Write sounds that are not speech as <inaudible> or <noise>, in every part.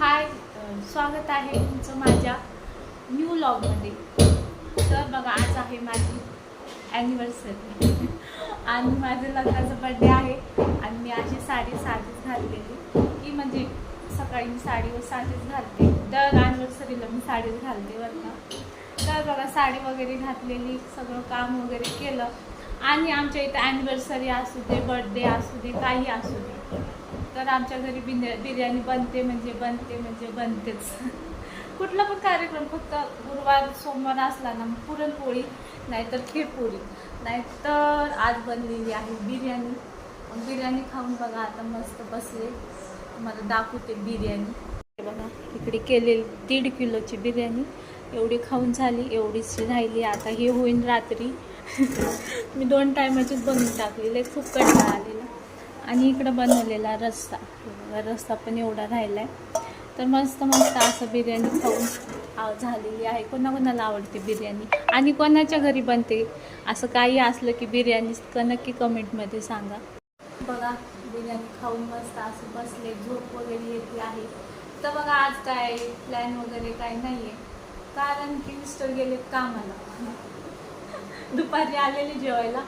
हाय स्वागत आहे तुमचं माझ्या न्यू लॉगमध्ये तर बघा आज आहे माझी ॲनिव्हर्सरी आणि माझं लग्नाचा बड्डे आहे. आणि मी अशी साडी साधीच घातलेली. की म्हणजे सकाळी मी साडीवर साधीच घालते. दर ॲनिव्हर्सरीला मी साडीच घालते बरं का. तर बघा साडी वगैरे घातलेली सगळं काम वगैरे केलं. आणि आमच्या इथं ॲनिव्हर्सरी असू दे बर्थडे असू दे काही असू दे. तर आमच्या घरी बिर्या बिर्याणी बनते म्हणजे बनते म्हणजे बनतेच. <laughs> कुठला पण कार्यक्रम फक्त गुरुवार सोमवार असला ना मग पुरणपोळी नाहीतर खीरपोळी नाहीतर आज बनलेली आहे बिर्याणी. मग बिर्याणी खाऊन बघा आता मस्त बसले. मला दाखवते बिर्याणी. बघा इकडे केलेली दीड किलोची बिर्याणी. एवढी खाऊन झाली एवढीच राहिली. आता हे होईन रात्री. <laughs> मी दोन टायमाचीच बनवून टाकलेले खूप कंटाळा आलेला आणि इकडं बनवलेला रस्ता रस्ता पण एवढा राहिला आहे तर मस्त मस्त असं बिर्याणी खाऊन झालेली आहे. कोणाकोणाला आवडते बिर्याणी? आणि कोणाच्या घरी बनते? असं काही असलं की बिर्याणी क- नक्की कमेंटमध्ये सांगा. बघा बिर्याणी खाऊन मस्त असं बसले. झोप वगैरे येते आहे. तर बघा आज काय प्लॅन वगैरे काय नाही आहे कारण की मिस्टर गेले कामाला. दुपारी आलेले जेवायला.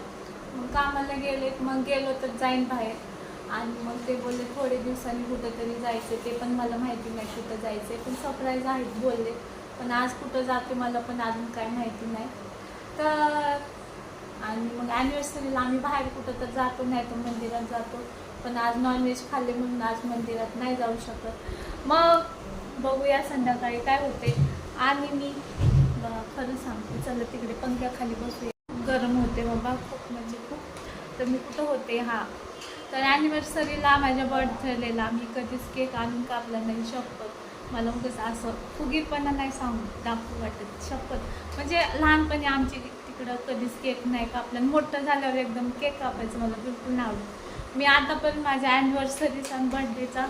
मग कामाला गेले मग गेलो तर जाईन बाहेर. आणि मग ते बोलले थोडे दिवसांनी कुठंतरी जायचं ते पण मला माहिती नाही कुठं जायचं पण सरप्राईज आहेत बोलले. पण आज कुठं जाते मला पण अजून काय माहिती नाही. तर आणि मग ॲनिव्हर्सरीला आम्ही बाहेर कुठं तर जातो नाही तर मंदिरात जातो. पण आज नॉनव्हेज खाल्ले म्हणून आज मंदिरात नाही जाऊ शकत. मग बघूया संध्याकाळी काय होते आणि मी खरं सांगते. चला तिकडे पंख्याखाली बसूया. गरम होते बाबा खूप म्हणजे खूप. तर मी कुठं होते? हा. तर ॲनिव्हर्सरीला माझ्या बर्थडेला मी कधीच केक आणून कापला नाही शपथ. मला उगाच असं फुगीरपणा नाही सांगू दाखवू वाटत शपथ. म्हणजे लहानपणी आमची तिकडं कधीच केक नाही कापला. आणि मोठं झाल्यावर एकदम केक कापायचं मला बिलकुल नाही आवडत. मी आता पण माझ्या ॲनिव्हर्सरीचा आणि बर्थडेचा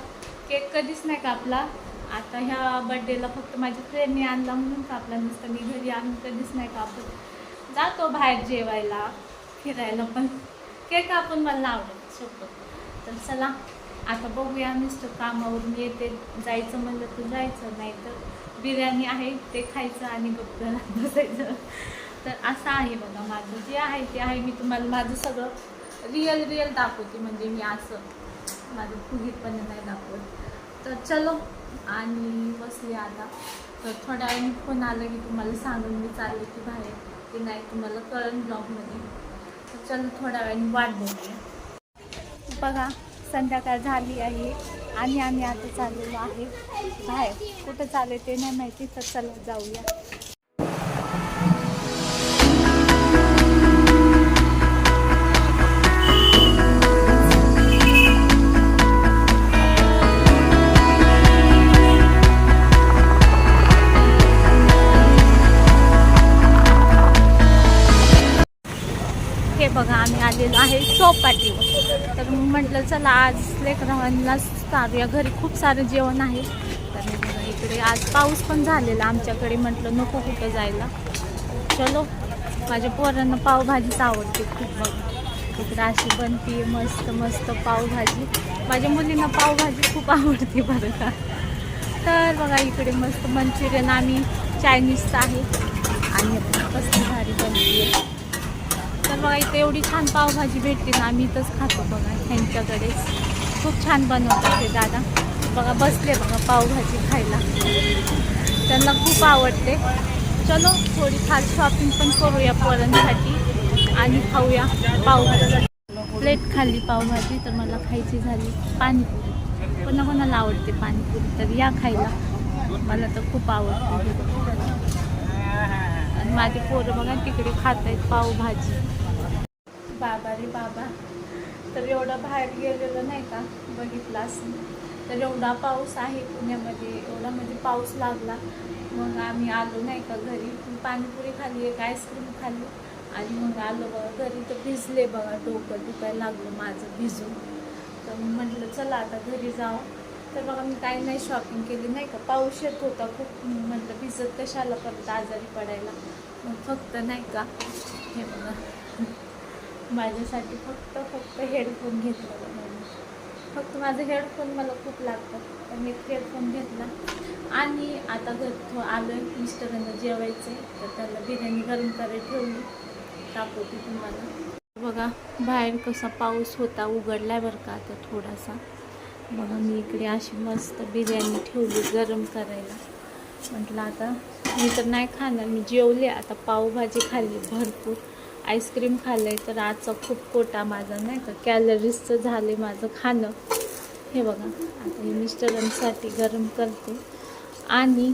केक कधीच नाही कापला. आता ह्या बड्डेला फक्त माझ्या फ्रेंडने आणला म्हणून कापला. नसतं मी घरी आणून कधीच नाही कापत. जातो बाहेर जेवायला फिरायला पण. केक आपण मला आवडत शकतो तर चला आता बघूया मिस्टर कामावरून येते जायचं म्हणलं तर जायचं नाही तर बिर्याणी आहे ते खायचं आणि गप्प बसायचं. तर असं आहे बघा माझं जे आहे ते आहे. मी तुम्हाला माझं सगळं रिअल रिअल दाखवते. म्हणजे मी असं माझं फुगीतपणे नाही दाखवत. तर चलो आणि बसले आता. तर थोड्या वेळाने फोन आलं की तुम्हाला सांगून मी चालले की बाहेर. की नाही तुम्हाला कळण ब्लॉगमध्ये. तर चल थोड्या वेळाने वाट बघूया. बघा संध्याकाळ झाली आहे. आणि आम्ही आता चाललेलो आहे बाहेर. कुठं चालले ते नाही माहिती तर चला जाऊया. हे बघा आम्ही आलेलो आहे चौपाटीवर तर मी म्हटलं चला आज लेकरांना चालूया. घरी खूप सारं जेवण आहे. तर बघा इकडे आज पाऊस पण झालेला आमच्याकडे. म्हटलं नको कुठं जायला. चलो माझ्या पोरांना पावभाजीच आवडते खूप बघा. इकडे अशी बनते मस्त मस्त पावभाजी. माझ्या मुलींना पावभाजी खूप आवडते बरं का. तर बघा इकडे मस्त मंचुरियन आम्ही चायनीजचं आहे. आणि कसली भारी बनते तर बघा इथे एवढी छान पावभाजी भेटते ना आम्ही इथंच खातो बघा त्यांच्याकडे खूप छान बनवतात ते दादा. बघा बसले बघा पावभाजी खायला. त्यांना खूप आवडते. चलो थोडी फार शॉपिंग पण करूया पोरांसाठी आणि खाऊया पावभाजी. प्लेट खाल्ली पावभाजी तर मला खायची झाली पाणीपुरी. कोणा कोणाला आवडते पाणीपुरी? तर या खायला. मला तर खूप आवडते. माझे पोरं बघा तिकडे खात आहेत पावभाजी. बाबा रे बाबा तर एवढं बाहेर गेलेलं नाही का? बघितलं असं तर एवढा पाऊस आहे पुण्यामध्ये एवढा म्हणजे पाऊस लागला. मग आम्ही आलो नाही का घरी. पाणीपुरी खाली एक आईस्क्रीम खाल्ली. आणि मग आलो बघा घरी तर भिजले बघा डोकं दुखायला लागलं माझं भिजून. तर म्हटलं चला आता घरी जाऊ. तर बघा मी काही नाही शॉपिंग केली नाही का? पाऊस येत होता खूप. म्हटलं भिजत कशाला परत आजारी पडायला? मग फक्त नाही का हे बघा माझ्यासाठी फक्त फक्त हेडफोन घेतलं फक्त माझं हेडफोन मला खूप लागतात तर मी हेडफोन घेतला. आणि आता घर आलो आहे मिस्टरांना जेवायचं आहे तर त्याला बिर्याणी गरम करायला ठेवली दाखवते तुम्हाला. बघा बाहेर कसा पाऊस होता उघडलाय बरं का आता थोडासा. बघा मी इकडे अशी मस्त बिर्याणी ठेवली गरम करायला. म्हटलं आता मी तर नाही खाणार मी जेवले आता पावभाजी खाल्ली भरपूर. आईस्क्रीम खाल्लं आहे तर आजचा खूप कोटा माझा नाही का? कॅलरीजचं झाले माझं खाणं. हे बघा आता हे मिस्टरांसाठी गरम करते. आणि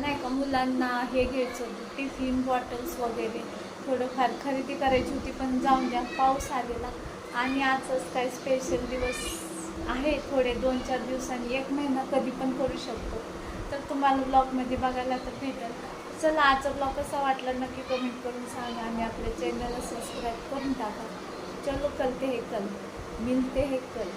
नाही का मुलांना हे घ्यायचं होतं टिफिन बॉटल्स वगैरे. थोडंफार खरेदी करायची होती पण जाऊन द्या पाऊस आलेला. आणि आजच काही स्पेशल दिवस आहे. थोडे दोन चार दिवसांनी एक महिना कधी पण करू शकतो. तर तुम्हाला ब्लॉगमध्ये बघायला तर भेटेल. चला आजचा ब्लॉग कसा वाटला नक्की कमेंट करून सांगा आणि आपल्या चॅनलला सबस्क्राईब करून टाका. चलो कलते हे कल. मिलते हे कल.